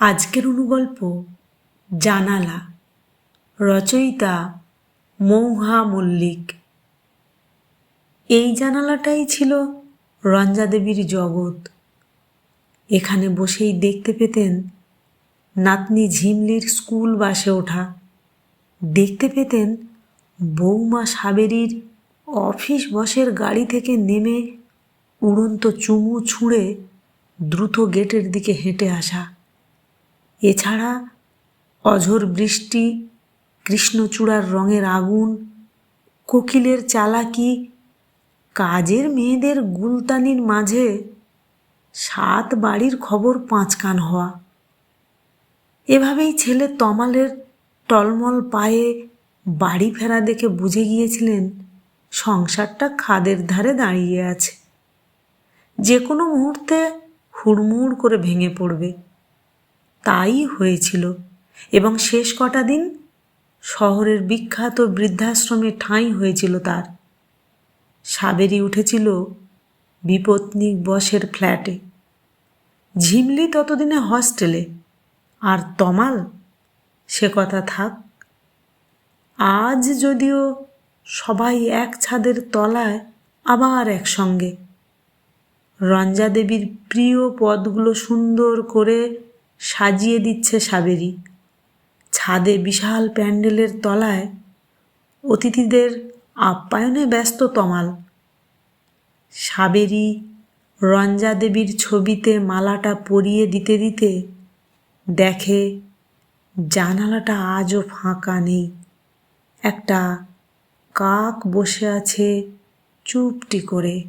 আজকের অনুগল্প, জানালা, রচয়িতা মৌহা মল্লিক। এই জানালাটাই ছিল রঞ্জা দেবীর জগৎ। এখানে বসেই দেখতে পেতেন নাতনি ঝিমলির স্কুল বাসে ওঠা। দেখতে পেতেন বৌমা সাবেরির অফিস বসের গাড়ি থেকে নেমে উড়ন্ত চুমু ছুঁড়ে দ্রুত গেটের দিকে হেঁটে আসা। এছাড়া অঝোর বৃষ্টি, কৃষ্ণচূড়ার রঙের আগুন, কোকিলের চালাকি, কাজের মেয়েদের গুলতানির মাঝে সাত বাড়ির খবর পাঁচ কান হওয়া। এভাবেই ছেলে তমালের টলমল পায়ে বাড়ি ফেরা দেখে বুঝে গিয়েছিলেন সংসারটা খাদের ধারে দাঁড়িয়ে আছে। যে কোনো মুহূর্তে হুড়মুড় করে ভেঙে পড়বে। তাই হয়েছিল এবং শেষ কটা দিন শহরের বিখ্যাত বৃদ্ধাশ্রমে ঠাঁই হয়েছিল তার। সাবেরি উঠেছিল বিপত্নিক বসের ফ্ল্যাটে। ঝিমলি ততদিনে হস্টেলে। আর তমাল? সে কথা থাক। আজ যদিও সবাই এক ছাদের তলায়, আবার একসঙ্গে। রঞ্জা দেবীর প্রিয় পদগুলো সুন্দর করে সাজিয়ে দিচ্ছে সাবেরি। ছাদে বিশাল প্যান্ডেলের তলায় অতিথিদের আপ্যায়নে ব্যস্ত তমাল। সাবেরি রঞ্জা দেবীর ছবিতে মালাটা পরিয়ে দিতে দিতে দেখে জানালাটা আজও ফাঁকা নেই। একটা কাক বসে আছে চুপটি করে।